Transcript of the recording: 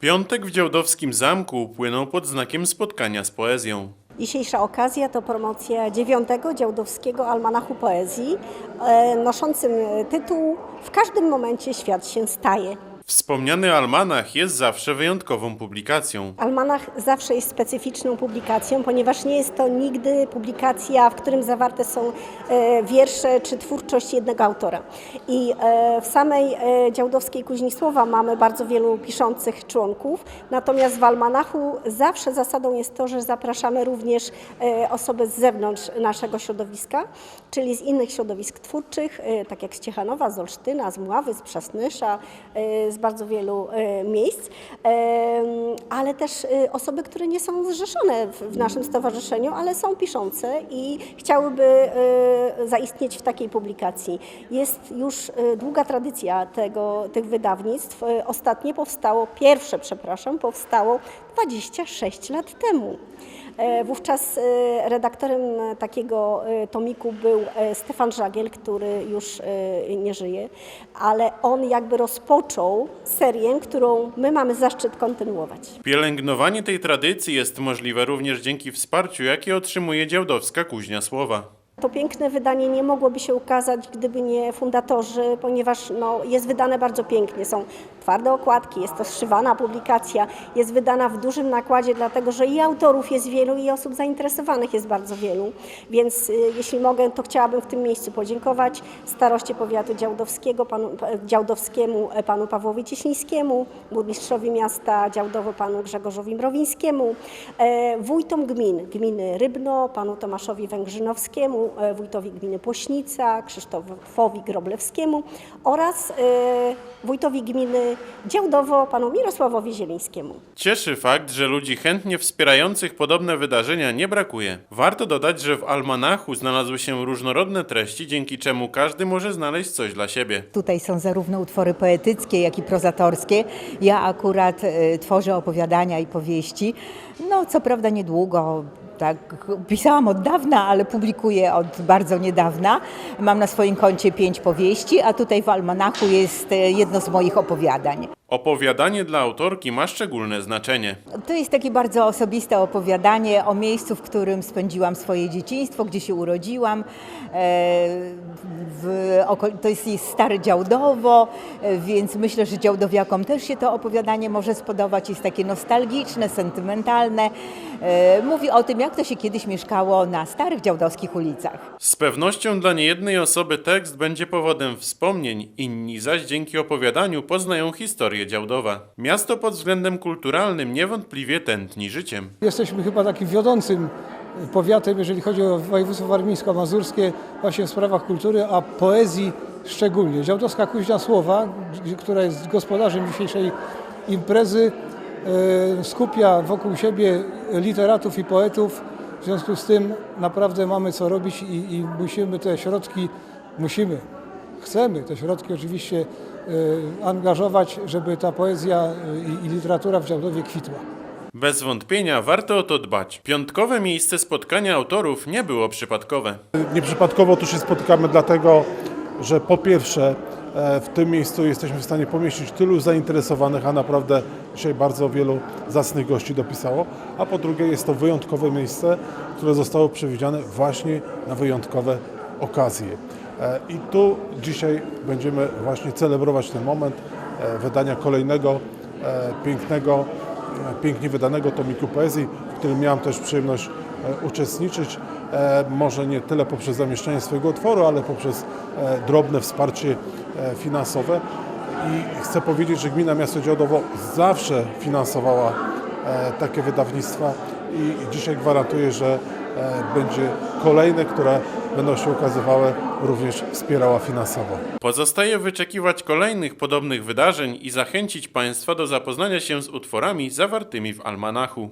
Piątek w Działdowskim Zamku upłynął pod znakiem spotkania z poezją. Dzisiejsza okazja to promocja dziewiątego Działdowskiego Almanachu Poezji, e, noszącym tytuł W każdym momencie świat się staje. Wspomniany almanach jest zawsze wyjątkową publikacją. Almanach zawsze jest specyficzną publikacją, ponieważ nie jest to nigdy publikacja, w którym zawarte są e, wiersze czy twórczość jednego autora. I e, w samej e, Działdowskiej Kuźni Słowa mamy bardzo wielu piszących członków, natomiast w Almanachu zawsze zasadą jest to, że zapraszamy również osoby z zewnątrz naszego środowiska, czyli z innych środowisk twórczych, tak jak z Ciechanowa, z Olsztyna, z Mławy, z Przasnysza, z bardzo wielu e, miejsc, e, ale też e, osoby, które nie są zrzeszone w, naszym stowarzyszeniu, ale są piszące i chciałyby zaistnieć w takiej publikacji. Jest już długa tradycja tego, tych wydawnictw. Ostatnie powstało, pierwsze przepraszam, powstało 26 lat temu. E, Wówczas e, redaktorem takiego e, tomiku był Stefan Żagiel, który już nie żyje, ale on jakby rozpoczął serię, którą my mamy zaszczyt kontynuować. Pielęgnowanie tej tradycji jest możliwe również dzięki wsparciu, jakie otrzymuje Działdowska Kuźnia Słowa. To piękne wydanie nie mogłoby się ukazać, gdyby nie fundatorzy, ponieważ no, jest wydane bardzo pięknie. Są twarde okładki, jest to zszywana publikacja, jest wydana w dużym nakładzie, dlatego że i autorów jest wielu, i osób zainteresowanych jest bardzo wielu. Więc y, jeśli mogę, to chciałabym w tym miejscu podziękować staroście powiatu działdowskiego, panu, p- działdowskiemu, e, panu Pawłowi Cieślińskiemu, burmistrzowi miasta Działdowo, panu Grzegorzowi Mrowińskiemu, e, wójtom gmin, gminy Rybno, panu Tomaszowi Węgrzynowskiemu, e, wójtowi gminy Pośnica, Krzysztofowi Groblewskiemu oraz e, wójtowi gminy Działdowo, panu Mirosławowi Zielińskiemu. Cieszy fakt, że ludzi chętnie wspierających podobne wydarzenia nie brakuje. Warto dodać, że w almanachu znalazły się różnorodne treści, dzięki czemu każdy może znaleźć coś dla siebie. Tutaj są zarówno utwory poetyckie, jak i prozatorskie. Ja akurat e, tworzę opowiadania i powieści. No, co prawda niedługo. Tak, pisałam od dawna, ale publikuję od bardzo niedawna. Mam na swoim koncie pięć powieści, a tutaj w Almanachu jest e, jedno z moich opowiadań. Opowiadanie dla autorki ma szczególne znaczenie. To jest takie bardzo osobiste opowiadanie o miejscu, w którym spędziłam swoje dzieciństwo, gdzie się urodziłam. E, to jest, jest stare Działdowo, e, więc myślę, że działdowiakom też się to opowiadanie może spodobać. Jest takie nostalgiczne, sentymentalne. E, Mówi o tym, jak to się kiedyś mieszkało na starych działdowskich ulicach. Z pewnością dla niejednej osoby tekst będzie powodem wspomnień, inni zaś dzięki opowiadaniu poznają historię Działdowa. Miasto pod względem kulturalnym niewątpliwie tętni życiem. Jesteśmy chyba takim wiodącym powiatem, jeżeli chodzi o województwo warmińsko-mazurskie, właśnie w sprawach kultury, a poezji szczególnie. Działdowska Kuźnia Słowa, która jest gospodarzem dzisiejszej imprezy, e, skupia wokół siebie literatów i poetów. W związku z tym naprawdę mamy co robić i, i musimy te środki, musimy, chcemy te środki oczywiście e, angażować, żeby ta poezja e, i, i literatura w Działdowie kwitła. Bez wątpienia warto o to dbać. Piątkowe miejsce spotkania autorów nie było przypadkowe. Nieprzypadkowo tu się spotykamy dlatego, że po pierwsze e, w tym miejscu jesteśmy w stanie pomieścić tylu zainteresowanych, a naprawdę dzisiaj bardzo wielu zacnych gości dopisało, a po drugie jest to wyjątkowe miejsce, które zostało przewidziane właśnie na wyjątkowe okazje. E, I tu dzisiaj będziemy właśnie celebrować ten moment e, wydania kolejnego e, pięknego pięknie wydanego tomiku poezji, w którym miałem też przyjemność uczestniczyć. Może nie tyle poprzez zamieszczenie swojego utworu, ale poprzez drobne wsparcie finansowe. I chcę powiedzieć, że Gmina Miasto Działdowo zawsze finansowała takie wydawnictwa i dzisiaj gwarantuję, że będzie kolejne, które będą się ukazywały, również wspierała finansowo. Pozostaje wyczekiwać kolejnych podobnych wydarzeń i zachęcić Państwa do zapoznania się z utworami zawartymi w almanachu.